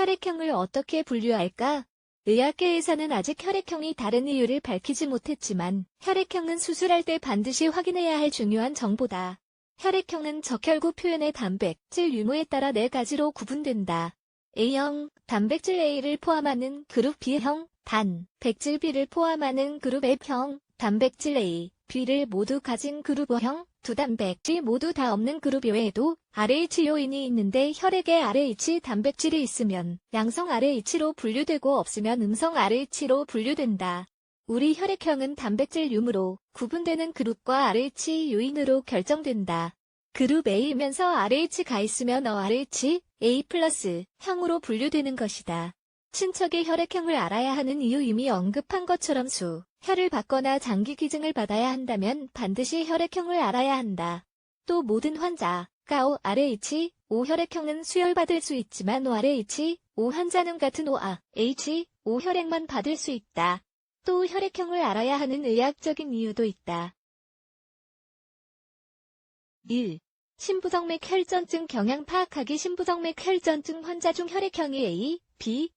혈액형을 어떻게 분류할까? 의학계에서는 아직 혈액형이 다른 이유를 밝히지 못했지만 혈액형은 수술할 때 반드시 확인해야 할 중요한 정보다. 혈액형은 적혈구 표현의 단백질 유무에 따라 네 가지로 구분된다. A형, 단백질 A를 포함하는 그룹 B형, 단, 백질 B를 포함하는 그룹 F형, 단백질 A, B를 모두 가진 그룹 O형, 두 단백질 모두 다 없는 그룹 외에도 RH 요인이 있는데 혈액에 RH 단백질이 있으면 양성 RH로 분류되고 없으면 음성 RH로 분류된다. 우리 혈액형은 단백질 유무로 구분되는 그룹과 RH 요인으로 결정된다. 그룹 A이면서 RH가 있으면 ORH, A 형으로 분류되는 것이다. 친척의 혈액형을 알아야 하는 이유 이미 언급한 것처럼 수, 혈을 받거나 장기 기증을 받아야 한다면 반드시 혈액형을 알아야 한다. 또 모든 환자가 ORH, O 혈액형은 수혈받을 수 있지만 ORH, O 환자는 같은 OA, H, O 혈액만 받을 수 있다. 또 혈액형을 알아야 하는 의학적인 이유도 있다. 1. 신부정맥 혈전증 경향 파악하기 신부정맥 혈전증 환자 중 혈액형이 A, B,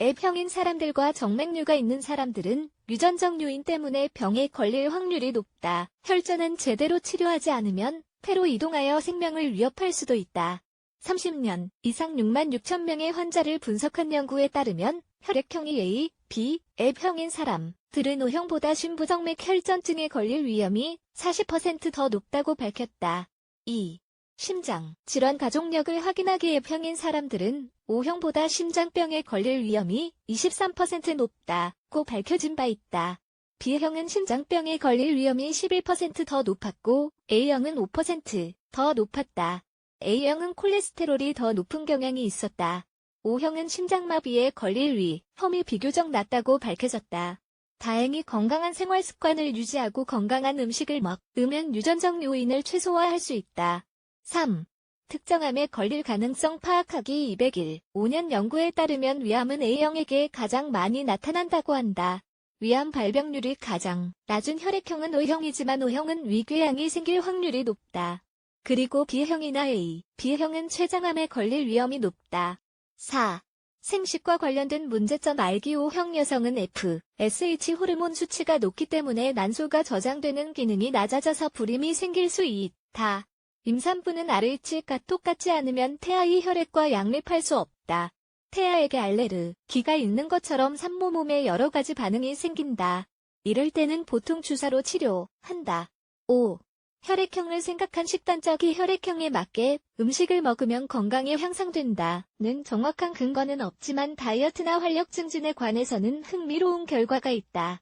F형인 사람들과 정맥류가 있는 사람들은 유전적 요인 때문에 병에 걸릴 확률이 높다. 혈전은 제대로 치료하지 않으면 폐로 이동하여 생명을 위협할 수도 있다. 30년 이상 6만 6천 명의 환자를 분석한 연구에 따르면 혈액형이 A, B, F형인 사람들은 O형보다 신부정맥 혈전증에 걸릴 위험이 40%더 높다고 밝혔다. 2. 심장 질환 가족력을 확인하기 F형인 사람들은 O형보다 심장병에 걸릴 위험이 23% 높다고 밝혀진 바 있다. B형은 심장병에 걸릴 위험이 11%더 높았고 A형은 5%더 높았다. A형은 콜레스테롤이 더 높은 경향이 있었다. O형은 심장마비에 걸릴 위험이 비교적 낮다고 밝혀졌다. 다행히 건강한 생활 습관을 유지하고 건강한 음식을 먹으면 유전적 요인을 최소화할 수 있다. 3. 특정암에 걸릴 가능성 파악하기 200일 5년 연구에 따르면 위암은 A형에게 가장 많이 나타난다고 한다. 위암 발병률이 가장 낮은 혈액형은 O형이지만 O형은 위궤양이 생길 확률이 높다. 그리고 B형이나 A, B형은 췌장암에 걸릴 위험이 높다. 4. 생식과 관련된 문제점 알기 O형 여성은 F, SH 호르몬 수치가 높기 때문에 난소가 저장되는 기능이 낮아져서 불임이 생길 수 있다. 임산부는 RH가 똑같지 않으면 태아의 혈액과 양립할 수 없다. 태아에게 알레르 기가 있는 것처럼 산모 몸에 여러 가지 반응이 생긴다. 이럴 때는 보통 주사로 치료한다. 5. 혈액형을 생각한 식단적이 혈액형에 맞게 음식을 먹으면 건강이 향상된다. 는 정확한 근거는 없지만 다이어트나 활력 증진에 관해서는 흥미로운 결과가 있다.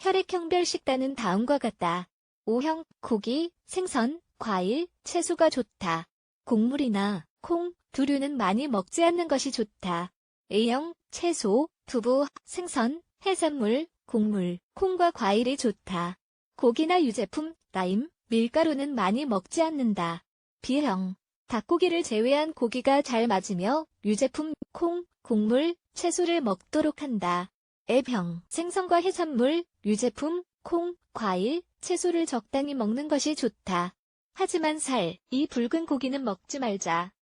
혈액형별 식단은 다음과 같다. O형, 고기, 생선, 과일, 채소가 좋다. 곡물이나 콩, 두류는 많이 먹지 않는 것이 좋다. A형, 채소, 두부, 생선, 해산물, 곡물, 콩과 과일이 좋다. 고기나 유제품, 라임, 밀가루는 많이 먹지 않는다. B형, 닭고기를 제외한 고기가 잘 맞으며 유제품, 콩, 곡물, 채소를 먹도록 한다. A형, 생선과 해산물, 유제품, 콩, 과일, 채소를 적당히 먹는 것이 좋다. 하지만 살, 이 붉은 고기는 먹지 말자.